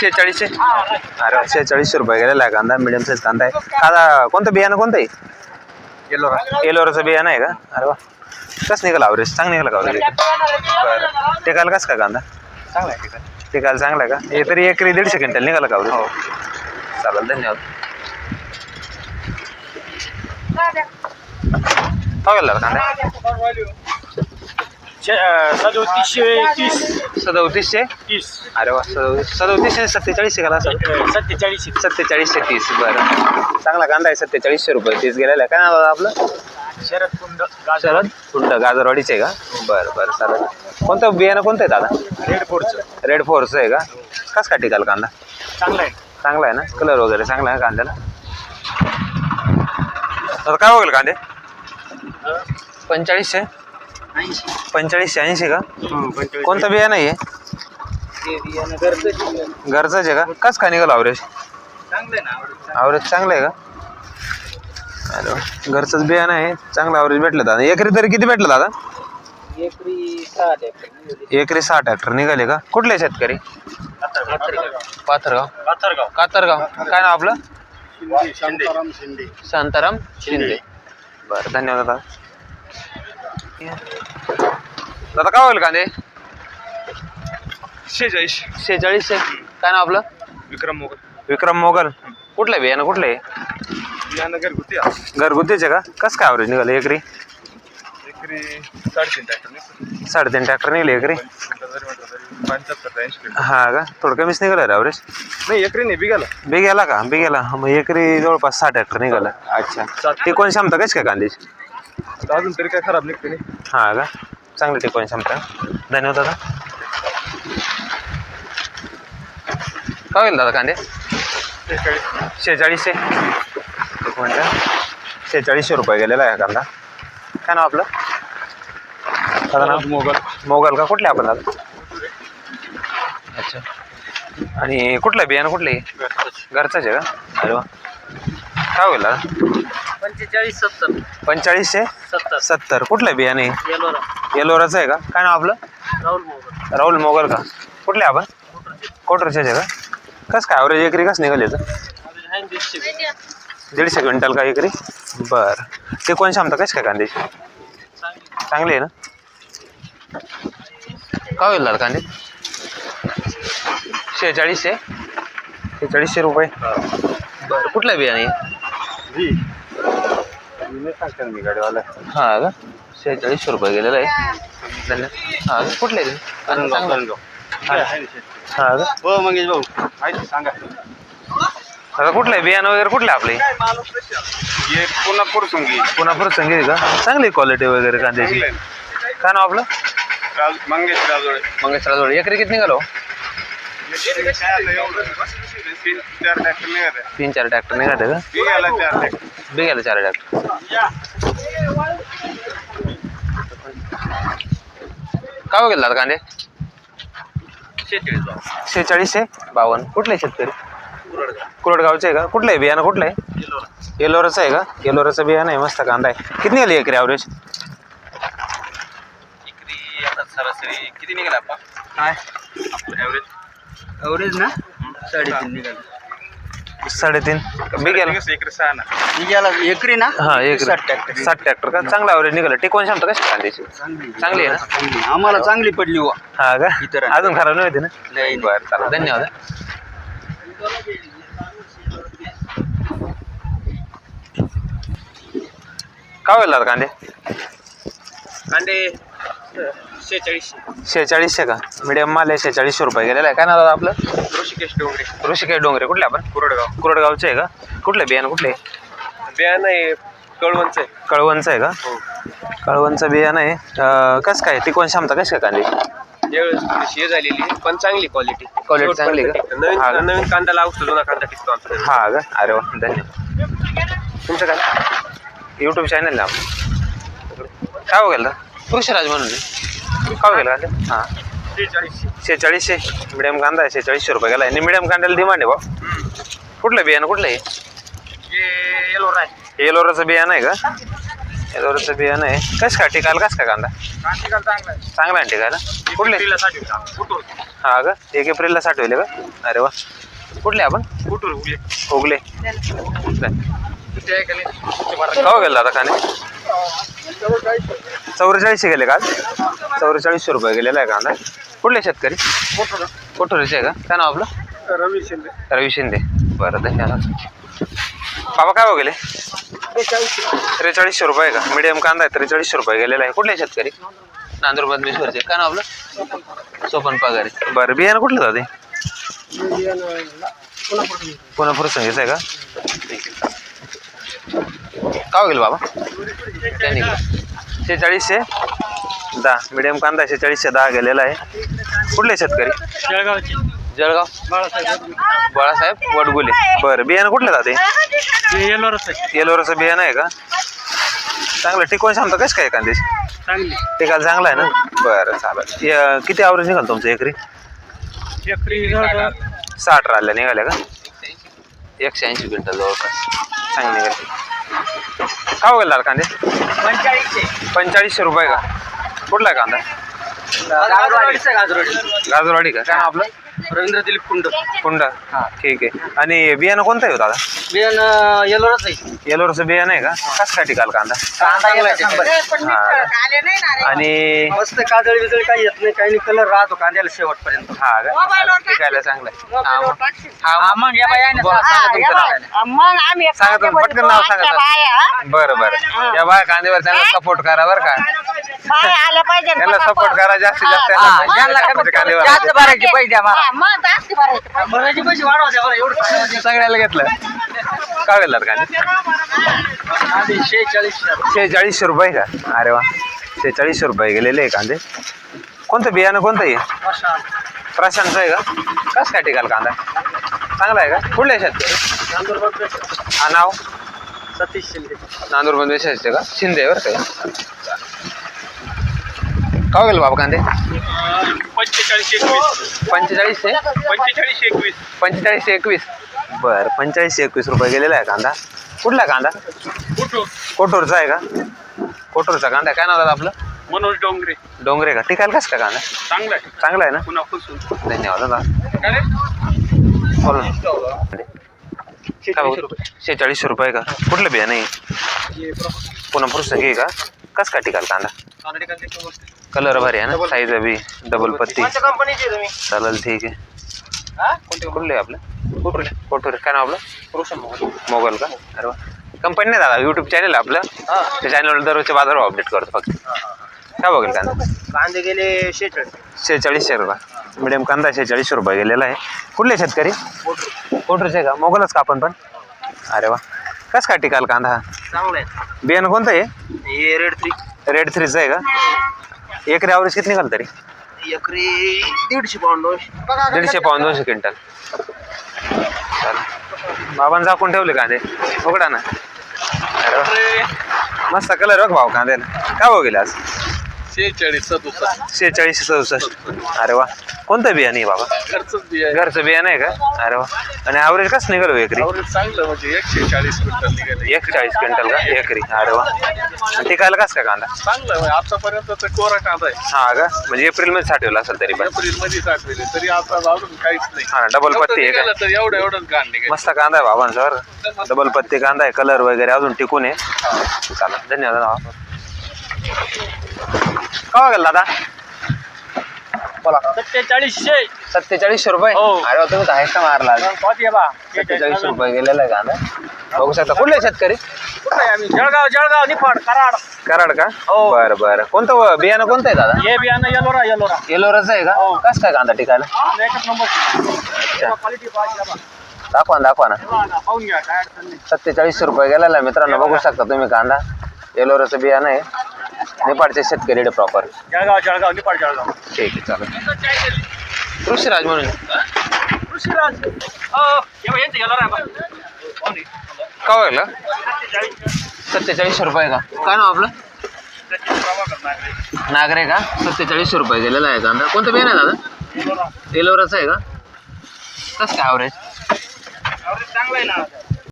शेहेचाळीसशे? अरे वा, शेहेचाळीसशे रुपये गेलेला आहे. कांदा मिडियम साईज कांदा आहे. कांदा कोणतं बियाणं कोणतं आहे येलो एलोराचं बियाणं आहे का? अरे वा. कसं निघाला अवरेज चांगलं निघाला का अवरेज बरं. टेकायला कसं का कांदा? चांगला आहे टेकायला चांगला आहे का? हे तरी एकरी दीडशे क्विंटल निघाला का अवरेज चालेल धन्यवाद. हो गेला कांदा? सदोतीसशे तीस सदोतीसशे? तीस अरे वा सदोतीस सदोतीसशे सत्तेचाळीसशे का सर सत्तेचाळीस सत्तेचाळीसशे. तीस बरं. चांगला कांदा आहे सत्तेचाळीसशे रुपये तीस गेलेला आहे. काय नाव दादा आपलं? शरद कुंड शरद कुंड गाजरवाडीचे आहे का? बरं बरं चालेल. कोणतं बियाणं कोणतं आहे दादा? रेड फोरचं रेड फोर्स आहे का? कस काय टिकाल कांदा? चांगलं आहे. चांगला आहे ना? कलर वगैरे चांगला आहे कांद्याला? आता काय होईल कांदे? पंचेचाळीसशे ऐंशी पंचेचाळीसशे ऐंशी का पंचेचाळीस. कोणतं बियाणं आहे? घरचंच आहे का? कस काय निघाल चांगलं ना अवरेज चांगलं आहे. का? अरे वा. घरचंच बियाणं आहे चांगलं अवरेज भेटलं दादा. एकरी तरी किती भेटलं दादा? एकरी सहा एकरी सहा ट्रॅक्टर निघाले का? कुठले शेतकरी? पाथरगाव. पाथरगाव. कातरगाव. काय नाव आपलं? शांताराम शिंदे. शांताराम शिंदे. बरं धन्यवाद दादा. दादा काय होईल कांदे शेचाळीस शेहेचाळीसशे काय नाव आपलं? विक्रम मोगल. विक्रम मोगल. कुठलं बियाणं कुठलं आहे? बियाणं घरगुती घरगुतीचे का? कसं काय अवरेज निघालं एकरी? एकरी साडेतीन ट्रॅक्टर साडेतीन ट्रॅक्टर निघले एकरी? पंच्याहत्तर ऐंशी किलो. हा का? थोडं कमीच निघालं रे अवरेज नाही एकरी नाही बिघाला बी गेला का? बी गेला मग एकरी जवळपास सहा ट्रॅक्टर निघाला. अच्छा. टिकवण क्षमता कशी काय कांद्याची अजून तरी काय खराब निघते नाही. हा का? चांगली टिकवण क्षमता धन्यवाद दादा. काय होईल दादा कांदे? शेहेचाळीसशे. एक मिनटं. शेहेचाळीसशे रुपये गेलेला आहे हा कांदा. काय नाव आपलं? दादा नाव? मोगल. मोगल का? कुठले आपण दादा? अच्छा. आणि कुठलं बियाणं कुठलं आहे? घरचंच. आहे का? अरे वा काय होईल दादा? पंचेचाळीस सत्तर. पंचेचाळीसशे सत्तर. सत्तर. कुठलं बियाणे येलोरा. येलोराचं आहे का? काय नाव आपलं? राहुल मोगल राहुल मोगल का? कुठले आपण? कोटरचे. आहे का? कसं काय ॲव्हरेज एकरी कसं निघाल याचं? दीडशे क्विंटल का एकरी? बरं. ते कोण क्षमता कशी काय कांद्याची चांगली आहे ना? काय होईल दादा कांदे? शेहेचाळीसशे शेहेचाळीसशे रुपये. बरं. कुठलं आहे? मी गाडीवाला. हां का? शेहेचाळीसशे रुपये गेलेलं आहे. धन्यवाद हां? कुठलं आहे. हां का? हो मंगेश भाऊ. माहिती सांगा. आता कुठलं? आहे बियाणं वगैरे कुठलं आहे आपले हे पुन्हा पुरसुंगी. पुन्हा परत सांगितली का? चांगली क्वालिटी वगैरे कांद्याची. काय नाव आपलं? मंगेश राजोळे. मंगेश राजवाड एकरी किती निघालो? तीन चार ट्रॅक्टर निघाले. तीन चार ट्रॅक्टर निघाले का? बिघाला चार ट्रॅक्टर चार ट्रॅक्टर काय हो गेला कांदे? शेहेचाळीसशे बावन्न कुठले शेतकरी? कुरडगावचे आहे का? कुठलं आहे? बियाणं कुठलं आहे? येलोराचं आहे का? येलोराचं बियाणं आहे. मस्त कांदा आहे. किती निघाली एकरी ॲव्हरेज इकरी आता सरासरी किती निघाला आपण काय? ॲव्हरेज ना? साडेतीन निघाले. साडेतीन. एकरी सहा ना. निघाला एकरी ना? हा एक साठ ट्रॅक्टर साठ ट्रॅक्टर का? चांगला ॲव्हरेज निघाला. टिकवून क्षमता कशी कांद्याची चांगली आहे. ना? चांगली आम्हाला चांगली पडली वा हा का? इतरांना. अजून खराब नाही होती ना नाही. बरं चला. धन्यवाद. काय होईल कांदे? कांदे. शेहेचाळीसशे. शेहेचाळीसशे का? मीडियम माल आहे शेहेचाळीसशे रुपये गेलेला आहे. काय नाव दादा आपलं? ऋषिकेश डोंगरे. ऋषिकेश डोंगरे. कुठले आपण? कुरडगाव. कुरडगावचे आहे का? कुठले बियाणं कुठले? बियाणं आहे कळवणचं आहे. कळवणचं आहे का? कळवणचं बियाणं आहे. अं, कसं काय? टिकवण क्षमता कशी काय कांद्याची यावेळेस थोडीशी हे झालेली आहे, पण चांगली क्वालिटी Quality. चांगली का? नवीन हा का? नवीन कांदा लावतो जुना कांदा टिकतो आमचा हा का? अरे वा धन्यवाद. तुमचं काय? यूट्यूब चॅनल ना आपलं? काय हो गेलं? कृषीराज म्हणून. हो गेलं कांदे हां. शेहेचाळीसशे. मिडियम कांदा आहे शेहेचाळीसशे रुपये गेला आणि मिडियम कांद्याला डिमांड आहे बा. कुठलं बियाणं कुठलं आहे हे येलोराचं बियाणं आहे का? येलोराचं बियाणं आहे. कसं काय टिकायला कसं काय कांदा? चांगला आहे. टिकायला? कुठले? हा का? एक एप्रिलला साठवले का? अरे वा. कुठले आपण? उगले का? कवा गेला आता खाणे चौवेचाळीसशे गेले काल चौवेचाळीसशे रुपये गेलेला आहे कांदा कुठले शेतकरी? कुठूर कोठोरीचे आहे का? काय नाव आपलं? रवी शिंदे. रवी शिंदे. बरं धन्यवाद. बाबा काय हो गेले? त्रेचाळीसशे. रुपये का? मीडियम कांदा आहे त्रेचाळीसशे रुपये गेलेला आहे. कुठले शेतकरी? नांदूर बदमेश्वरचे काय नाव आपलं? सोपन पगारे. बरं बियाणं कुठलं जाते पुन्हा फुरसंगीचं आहे का? ठीक का गेलं बाबा? निघालं शेचाळीसशे दहा. मीडियम कांदा शेचाळीसशे दहा गेलेला आहे. कुठले शेतकरी? जळगावचे. जळगाव? बाळासाहेब बाळासाहेब वडगुले. बरं बियाणं कुठलं जाते येलोरच आहे. येलोराचं बियाणं आहे का? चांगलं. टिकवून सांगता कसं काय कांद्याची चांगली. टिकायला चांगलं आहे ना? बरं चालेल. य- किती आवरेज निघाल तुमचं एकरी? एकरी साठ राहिल्या निघाल्या का? एकशे ऐंशी क्विंटल जवळपास. चांगले निघाले. का हो गेला कांदे? पंचेचाळीसशे पंचेचाळीसशे रुपये का? कुठला आहे कांदा? गाजरवाडी. गाजरवाडी का? काय आपलं. रवींद्र दिलीप कुंड. कुंडा ठीक आहे. आणि बियाणं कोणतं आहे हो दादा? बियाण येलोरच आहे. येलोरचं बियाणं आहे का? कसं काय टिकाल कांदा? कांदा. हा आणि मस्त काजळी बिजळी काही येत नाही काही नाही. कलर राहतो कांद्याला शेवटपर्यंत. हा का? चांगलं आहे. हा मग. हा मग. या बाई आहे ना. बोला, सांगा तुमचं नाव. मग आम्ही एक सांगा तुम्ही, पटकन नाव सांगा. बाया, बरं बरं. या बाय कांद्यावर चांगला सपोर्ट करा बरं का? पाहिजे त्यांना पटापट. सपोर्ट करा जास्तीत जास्त. हा, त्यांना ज्यांना पैसे कमी- कांद्यावर. जास्त भरायचे पैसे द्या मला. हा, मग जास्त भरायचे पैसे. भरायचे पैसे वाढवायचे बरं एवढं सगळ्याला घेतलं. काय गेलं कांदे आधी शेहेचाळीस शेहेचाळीसशे रुपये का? अरे वा. शेहेचाळीसशे रुपये गेलेले आहे कांदे. कोणतं बियाणं कोणतं आहे प्रशांतचं आहे का? कसं काय टिकाल कांदा? चांगला आहे का? कुठल्या शेतकरी हा नाव? सतीश शिंदे. नांदूरमध्ये शेतचे का? शिंदे बरं काय का गेलं बाबा कांदे? पंचेचाळीस एकवीस. पंचेचाळीसशे पंचेचाळीस एकवीस. पंचेचाळीसशे एकवीस. बरं पंचेचाळीसशे एकवीस रुपये गेलेला आहे कांदा. कुठला आहे कांदा? कुठून कोटूरचा आहे का? कोटूरचा कांदा आहे. काय नाव दादा आपलं? मनोज डोंगरे. डोंगरे का? टिकायला कसं का कांदा? चांगला आहे. चांगला आहे ना? पुन्हा खुसून धन्यवाद दादा. काय रे? बोला. ना. काय बघू? शेहेचाळीसशे रुपये का? कुठलं बिया नाही? पुन्हा पुरुष घे का? कसं काय टिकाल कांदा. कलर भारी आहे ना? साईज बी. डबल पत्ती. कोणत्या कंपनीचे तुम्ही? चालेल ठीक आहे. हा? कोणते कुठले आहे आपलं? कोटूर कोटूर काय नाव आपलं? रोशन मोहन. मोगल का? अरे वा. कंपनी नाही दादा यूट्यूब चॅनल आहे आपलं. हा. त्या चॅनलवर दररोजचे बाजार अपडेट करतो फक्त. काय बघेल कांदा? कांदे गेले शेहेचाळीस. शेहेचाळीसशे रुपये. मिडियम कांदा शेहेचाळीसशे रुपये गेलेला आहे. कुठले शेतकरी? कोटूरचे का? मोगलच का आपण पण? अरे वा. कसं काय टिकाल कांदा? हा चांगले आहेत बियाणं कोणतं आहे? हे रेड थ्री रेड थ्रीचं आहे का? एकरी ॲव्हरेज किती निघाल तरी? एकरी दीडशे पाऊंड दोनशे. दीडशे पाऊन दोनशे क्विंटल. चालेल. बाबांनी झाकून ठेवले कांदे. उघडा ना. अरे वा. मस्त कलर बघ भाऊ कांद्याला. काय भाऊ गेले आज? शेहेचाळीस सदुसष्ट. शेहेचाळीस सदुसष्ट. अरे वा. कोणतं बियाणे आहे बाबा? खर्चच बिया घरचं बियाणं आहे का? अरे वा. आणि ॲव्हरेज कसं निघालो एकरी? आवरेज चांगलं म्हणजे एकशे चाळीस क्विंटल निघाले. एक चाळीस क्विंटल का? एकरी. अरे वा. आणि टिकायला कसं काय कांदा? चांगलं आहे. आतापर्यंत तर कोरा कांदा आहे. हा का? म्हणजे एप्रिलमध्ये साठवला असेल तरी पण. एप्रिलमध्ये साठवेले. तरी आता अजून काहीच नाही. हा डबल पत्ती आहे का? निघालं तर एवढं एवढंच घाण निघाल. मस्त कांदा आहे बाबांचा बरं. डबल पत्ती कांदा आहे. कलर वगैरे अजून टिकून आहे. चालेल. धन्यवाद का गेला दादा? बोला. सत्तेचाळीसशे. सत्तेचाळीसशे रुपये? हो. अरे वा, तुम्ही तर हायस्ट मारला आज. पाहते बा. सत्तेचाळीस रुपये गेलेला आहे कांदा बघू शकता. कुठले शेतकरी? कुठे आहे आम्ही? जळगाव जळगाव निफाड कराड. कराड का? हो. बरं बरं. कोणतं व- बियाणं कोणतं आहे दादा? हे बियाणं येलोरा येलोरा. येलोराचं आहे का? हो. कसं काय कांदा टिकायला? आम्ही एकच नंबर क्वालिटी पाहिजे बा. दाखवा ना दाखवा ना. तेव्हा ना, पाहून घ्या काय अडचण नाही. सत्तेचाळीसशे रुपये गेलेला आहे मित्रांनो. बघू शकता तुम्ही कांदा. येलोराचं बियाणं आहे. नेपाळचे शेतकरी प्रॉपर जळगाव जळगाव निफाड जळगाव. ठीक आहे चालेल. ऋषीराज म्हणून. ऋषीराज. का सत्तेचाळीस. सत्तेचाळीसशे रुपये का? काय नाव आपलं? नागरे. का? सत्तेचाळीसशे रुपये गेलेला आहे कांदा. कोणतं बियाणं आहे दादा. येलोराचं आहे का? कसं काय ॲव्हरेज आवरेज चांगलं आहे ना.